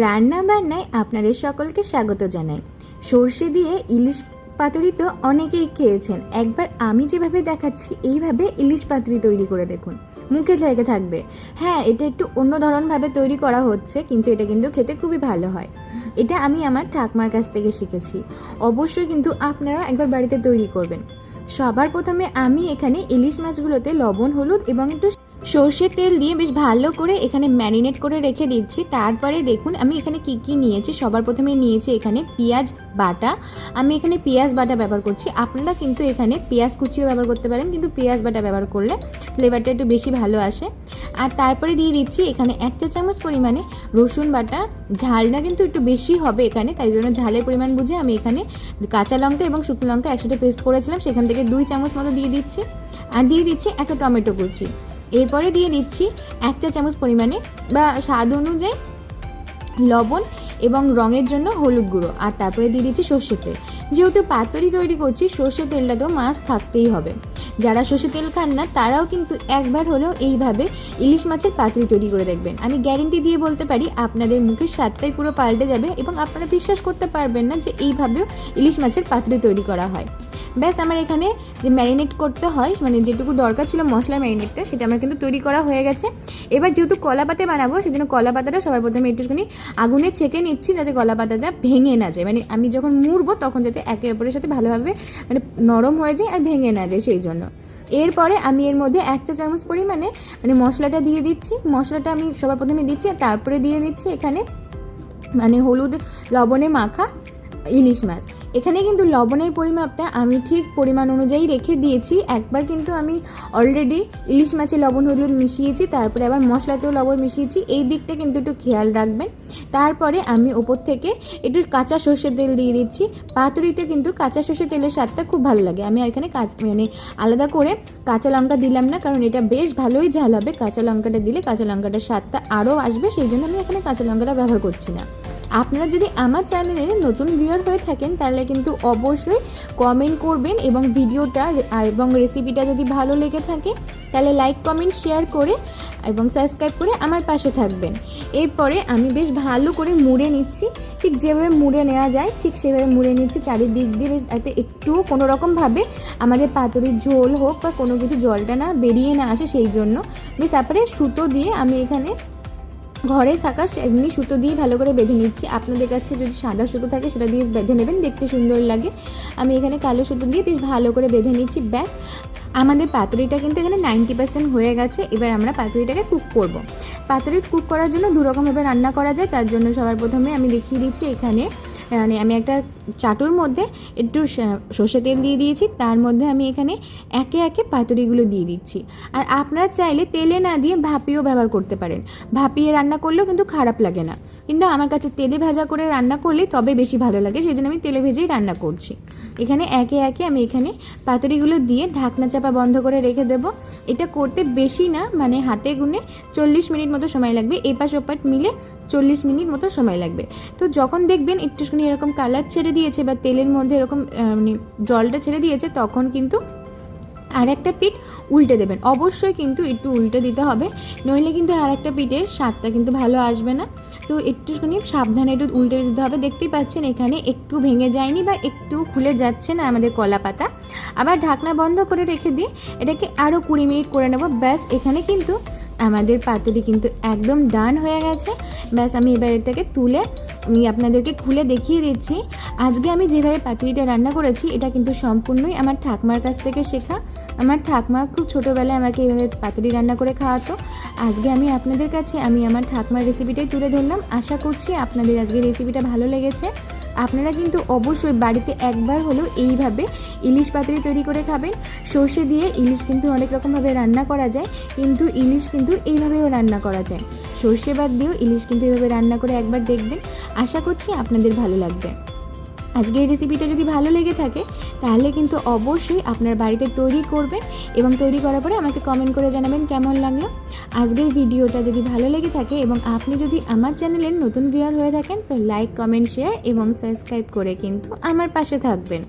রান্না বান্নায় আপনাদের সকলকে স্বাগত জানাই। সর্ষে দিয়ে ইলিশ পাতুরি তো অনেকেই খেয়েছেন। একবার আমি যেভাবে দেখাচ্ছি, এইভাবে ইলিশ পাতুরি তৈরি করে দেখুন। মুখে লেগে থাকবে। হ্যাঁ এটা একটু অন্য ধরনভাবে তৈরি করা হচ্ছে, কিন্তু এটা কিন্তু খেতে খুবই ভালো হয়। এটা আমি আমার ঠাকমার কাছ থেকে শিখেছি। অবশ্যই কিন্তু আপনারা একবার বাড়িতে তৈরি করবেন। সবার প্রথমে আমি এখানে ইলিশ মাছগুলোতে লবণ, হলুদ এবং একটু সর্ষের তেল দিয়ে বেশ ভালো করে এখানে ম্যারিনেট করে রেখে দিচ্ছি। তারপরে দেখুন, আমি এখানে কি কি নিয়েছি? সবার প্রথমে নিয়েছি এখানে পেঁয়াজ বাটা। আমি এখানে পেঁয়াজ বাটা ব্যবহার করছি। আপনারা কিন্তু এখানে পেঁয়াজ কুচিও ব্যবহার করতে পারেন, কিন্তু পেঁয়াজ বাটা ব্যবহার করলে ফ্লেভারটা একটু বেশি ভালো আসে। আর তারপরে দিয়ে দিচ্ছি এখানে এক চা চামচ পরিমাণে রসুন বাটা। ঝালটা কিন্তু একটু বেশি হবে এখানে, তাই জন্য ঝালের পরিমাণ বুঝে আমি এখানে কাঁচা লঙ্কা এবং শুকনো লঙ্কা একসাথে পেস্ট করেছিলাম। সেখান থেকে দুই চামচ মতো দিয়ে দিচ্ছি। আর দিয়ে দিচ্ছি একটা টমেটো কুচি। এরপরে দিয়ে দিচ্ছি এক চা চামচ পরিমাণে বা স্বাদ অনুযায়ী লবণ এবং রঙের জন্য হলুদ গুঁড়ো। আর তারপরে দিয়ে দিচ্ছি সর্ষের তেল। যেহেতু পাতুরি তৈরি করছি, সর্ষের তেলটা তো মাছ থাকতেই হবে। যারা সর্ষের তেল খান না, তারাও কিন্তু একবার হলেও এইভাবে ইলিশ মাছের পাতুরি তৈরি করে দেখবেন। আমি গ্যারেন্টি দিয়ে বলতে পারি, আপনাদের মুখের স্বাদটাই পুরো পাল্টে যাবে এবং আপনারা বিশ্বাস করতে পারবেন না যে এইভাবেও ইলিশ মাছের পাতুরি তৈরি করা হয়। ব্যাস, আমার এখানে যে ম্যারিনেট করতে হয় মানে যেটুকু দরকার ছিল মশলা ম্যারিনেটটা, সেটা আমার কিন্তু তৈরি করা হয়ে গেছে। এবার যেহেতু কলা পাতে বানাবো, সেজন্য কলা পাতাটা সবার প্রথমে একটুখানি আগুনে ছেঁকে নিচ্ছি যাতে গলা পাতাটা ভেঙে না যায়। মানে আমি যখন মুড়বো তখন যাতে একে অপরের সাথে ভালোভাবে মানে নরম হয়ে যায় আর ভেঙে না যায় সেই জন্য। এরপরে আমি এর মধ্যে এক চা চামচ পরিমাণে মানে মশলাটা দিয়ে দিচ্ছি। মশলাটা আমি সবার প্রথমে দিচ্ছি আর তারপরে দিয়ে দিচ্ছি এখানে মানে হলুদ, লবণে মাখা ইলিশ মাছ। এখানে কিন্তু লবণের পরিমাপটা আমি ঠিক পরিমাণ অনুযায়ী রেখে দিয়েছি। একবার কিন্তু আমি অলরেডি ইলিশ মাছে লবণ, হলুদ মিশিয়েছি, তারপরে আবার মশলাতেও লবণ মিশিয়েছি। এই দিকটা কিন্তু একটু খেয়াল রাখবেন। তারপরে আমি ওপর থেকে একটু কাঁচা সর্ষের তেল দিয়ে দিচ্ছি। পাতুরিতে কিন্তু কাঁচা সর্ষের তেলের স্বাদটা খুব ভালো লাগে। আমি আর এখানে মানে আলাদা করে কাঁচা লঙ্কা দিলাম না, কারণ এটা বেশ ভালোই ঝাল হবে। কাঁচা লঙ্কাটা দিলে কাঁচা লঙ্কাটার স্বাদটা আরও আসবে, সেই জন্য আমি এখানে কাঁচা লঙ্কাটা ব্যবহার করছি না। আপনারা যদি আমার চ্যানেলে নতুন ভিউয়ার হয়ে থাকেন, তাহলে কিন্তু অবশ্যই কমেন্ট করবেন এবং ভিডিওটা আর এবং রেসিপিটা যদি ভালো লেগে থাকে, তাহলে লাইক কমেন্ট শেয়ার করে এবং সাবস্ক্রাইব করে আমার পাশে থাকবেন। এরপরে আমি বেশ ভালো করে মুড়ে নিচ্ছি। ঠিক যেভাবে মুড়ে নেওয়া যায়, ঠিক সেভাবে মুড়ে নিচ্ছি। চারিদিক দিয়ে বেশ যাতে একটু কোনো রকমভাবে আমাদের পাতুরির ঝোল হোক বা কোনো কিছু জলটা না বেরিয়ে না আসে সেই জন্য। বেশ তারপরে সুতো দিয়ে আমি এখানে ঘরে থাকা এমনি সুতো দিয়ে ভালো করে বেঁধে নিচ্ছি। আপনাদের কাছে যদি সাদা সুতো থাকে সেটা দিয়ে বেঁধে নেবেন, দেখতে সুন্দর লাগে। আমি এখানে কালো সুতো দিয়ে বেশ ভালো করে বেঁধে নিচ্ছি, ব্যাস। আমাদের পাতুরিটা কিন্তু এখানে নাইনটি পার্সেন্ট হয়ে গেছে, এবার আমরা পাতুরিটাকে কুক করব। পাতুরি কুক করার জন্য দুরকমভাবে রান্না করা যায়, তার জন্য সবার প্রথমে আমি দেখিয়ে দিচ্ছি এখানে মানে আমি একটা চাটুর মধ্যে একটু সর্ষে তেল দিয়ে দিয়েছি, তার মধ্যে আমি এখানে একে একে পাতুরিগুলো দিয়ে দিচ্ছি। আর আপনারা চাইলে তেলে না দিয়ে ভাপিও ব্যবহার করতে পারেন। ভাপিয়ে রান্না করলেও কিন্তু খারাপ লাগে না। কিন্তু আমার কাছে তেলে ভাজা করে রান্না করলে তবে বেশি ভালো লাগে সেই জন্য আমি তেলে ভেজেই রান্না করছি। এখানে একে একে আমি এখানে পাতুরিগুলো দিয়ে ঢাকনা চাপা বন্ধ করে রেখে দেবো। এটা করতে বেশি না মানে হাতে গুনে চল্লিশ মিনিট মতো সময় লাগবে। এপাশ ওপাট মিলে চল্লিশ মিনিট মতো সময় লাগবে। তো যখন দেখবেন একটুখানি এরকম কালার ছেড়ে দিয়েছে বা তেলের মধ্যে এরকম মানে জলটা ছেড়ে দিয়েছে, তখন কিন্তু আর একটা পিঠ উল্টে দেবেন। অবশ্যই কিন্তু একটু উল্টে দিতে হবে, নইলে কিন্তু আর একটা পিঠের স্বাদটা কিন্তু ভালো আসবে না। তো একটুখানি সাবধানে একটু উল্টে দিতে হবে। দেখতেই পাচ্ছেন, এখানে একটু ভেঙে যায়নি বা একটু খুলে যাচ্ছে না আমাদের কলা পাতা। আবার ঢাকনা বন্ধ করে রেখে দিয়ে এটাকে আরও কুড়ি মিনিট করে নেব। ব্যাস, এখানে কিন্তু আমাদের পাতুরি কিন্তু একদম ডান হয়ে গেছে। ব্যাস, আমি এবার এটাকে তুলে আমি আপনাদেরকে খুলে দেখিয়ে দিচ্ছি। আজকে আমি যেভাবে পাতুরিটা রান্না করেছি, এটা কিন্তু সম্পূর্ণই আমার ঠাকমার কাছ থেকে শেখা। আমার ঠাকমা খুব ছোটোবেলায় আমাকে এইভাবে পাতুরি রান্না করে খাওয়াতো। আজকে আমি আপনাদের কাছে, আমি আমার ঠাকমার রেসিপিটাই তুলে ধরলাম। আশা করছি আপনাদের আজকে রেসিপিটা ভালো লেগেছে। আপনারা কিন্তু অবশ্যই বাড়িতে একবার হলেও এইভাবে ইলিশ পাতুরি তৈরি করে খাবেন। সর্ষে দিয়ে ইলিশ কিন্তু অনেক রকমভাবে রান্না করা যায়, কিন্তু ইলিশ কিন্তু এইভাবেও রান্না করা যায়। সর্ষে বাদ দিয়েও ইলিশ কিন্তু এইভাবে রান্না করে একবার দেখবেন। আশা করছি আপনাদের ভালো লাগবে। আজকে এই রেসিপিটা যদি ভালো লেগে থাকে, তাহলে কিন্তু অবশ্যই আপনার বাড়িতে তৈরি করবেন এবং তৈরি করার পরে আমাকে কমেন্ট করে জানাবেন কেমন লাগল। আজকের ভিডিওটা যদি ভালো লেগে থাকে এবং আপনি যদি আমার চ্যানেলের নতুন ভিউয়ার হয়ে থাকেন, তো লাইক কমেন্ট শেয়ার এবং সাবস্ক্রাইব করে কিন্তু আমার পাশে থাকবেন।